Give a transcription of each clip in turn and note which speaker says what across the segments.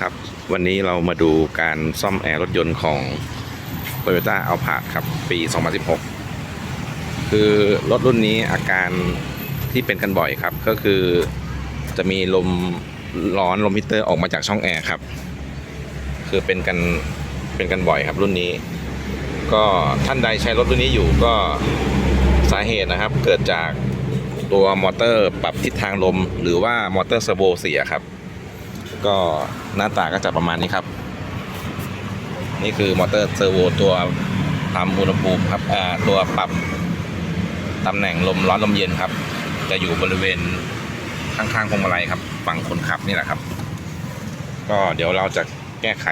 Speaker 1: ครับ วันนี้เรามาดูการซ่อมแอร์รถยนต์ของ Toyota a l p a ครับ ปี 2016 คือรถรุ่นนี้อาการที่เป็นกันบ่อยครับ ก็คือจะมีลมร้อนลมมิเตอร์ออกมาจากช่องแอร์ครับ คือเป็นกันเป็นกันบ่อยครับรุ่นนี้ ก็ท่านใดใช้รถรุ่นนี้อยู่ก็สาเหตุนะครับ เกิดจากตัวมอเตอร์ปรับทิศทางลม หรือว่ามอเตอร์เซอร์โวเสียครับ ก็หน้าตาก็จะประมาณนี้ครับ นี่คือมอเตอร์เซอร์โวตัวทำอุณหภูมิครับตัวปรับตำแหน่งลมร้อนลมเย็นครับ จะอยู่บริเวณข้างๆพวงมาลัยครับฝั่งคนขับนี่แหละครับ ก็เดี๋ยวเราจะแก้ไข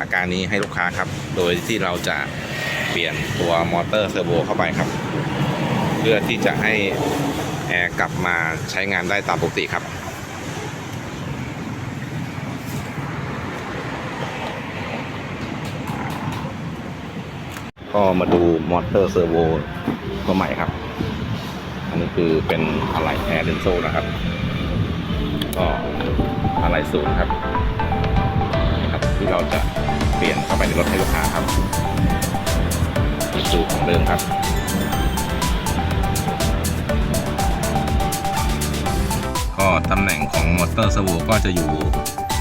Speaker 1: อาการนี้ให้ลูกค้าครับ โดยที่เราจะเปลี่ยนตัวมอเตอร์เซอร์โวเข้าไปครับ เพื่อที่จะให้แอร์กลับมาใช้งานได้ตามปกติครับ ก็มาดูมอเตอร์เซอร์โวตัวใหม่ครับ อันนี้คือเป็นอะไหล่แอร์เดนโซนะครับ ก็อะไหล่ศูนย์ครับครับ ที่เราจะเปลี่ยนเข้าไปในรถให้ลูกค้าครับนี่คือของเดิมครับก็ตำแหน่งของมอเตอร์เซอร์โวก็จะอยู่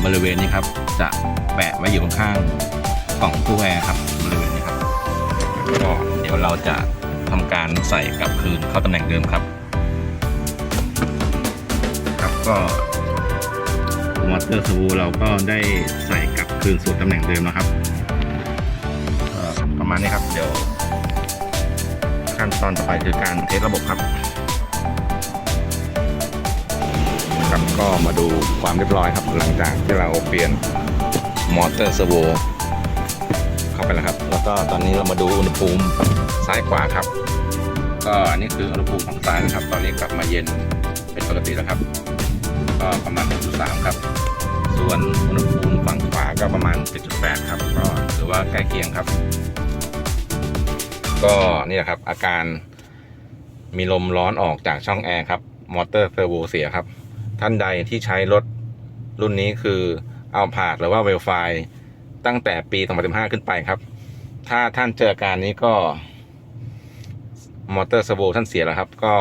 Speaker 1: บริเวณนี้ครับ จะแปะไว้อยู่ข้างๆกล่องตู้แอร์ครับ ดี๋ยวเราจะทำการใส่กลับคืนเข้าตำแหน่งเดิมครับ ครับก็มอเตอร์สวูเราก็ได้ใส่กลับคืนสู่ตำแหน่งเดิมนะครับประมาณนี้ครับ เดี๋ยว ขั้นตอนต่อไปคือการเทสระบบครับครับก็มาดูความเรียบร้อยครับหลังจากที่เราเปลี่ยนมอเตอร์เซอร์ เข้าไปแล้วครับ แล้วก็ตอนนี้เรามาดูอุณหภูมิซ้ายขวาครับ ก็อันนี้คืออุณหภูมิของซ้ายนะครับ ตอนนี้กลับมาเย็นเป็นปกติแล้วครับ ก็ประมาณ1.3ครับ ส่วนอุณหภูมิฝั่งขวาก็ประมาณ7.8ครับ ก็ถือว่าใกล้เคียงครับ ก็นี่แหละครับ อาการมีลมร้อนออกจากช่องแอร์ครับ มอเตอร์เทอร์โวเสียครับ ท่านใดที่ใช้รถรุ่นนี้คือเอาผาดหรือว่าเวลไฟ ตั้งแต่ปี2015ขึ้นไปครับ ถ้าท่านเจอการนี้ก็มอเตอร์เซอร์โวท่านเสียแล้วครับ ก็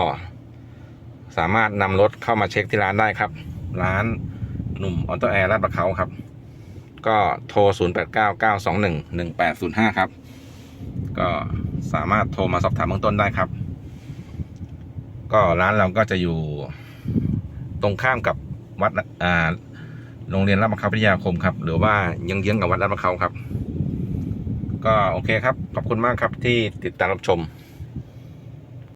Speaker 1: สามารถนำรถเข้ามาเช็คที่ร้านได้ครับ ร้านหนุ่มออโตแอร์ลาดประเขาครับ ก็โทร 0899211805 ครับ ก็สามารถโทรมาสอบถามเบื้องต้นได้ครับ ก็ร้านเราก็จะอยู่ตรงข้ามกับวัดอ่า โรงเรียนราชบังคับพิทยาคมครับ หรือว่ายังเยื้องกับวัดราชบังคับครับ ก็โอเคครับ ขอบคุณมากครับที่ติดตามรับชม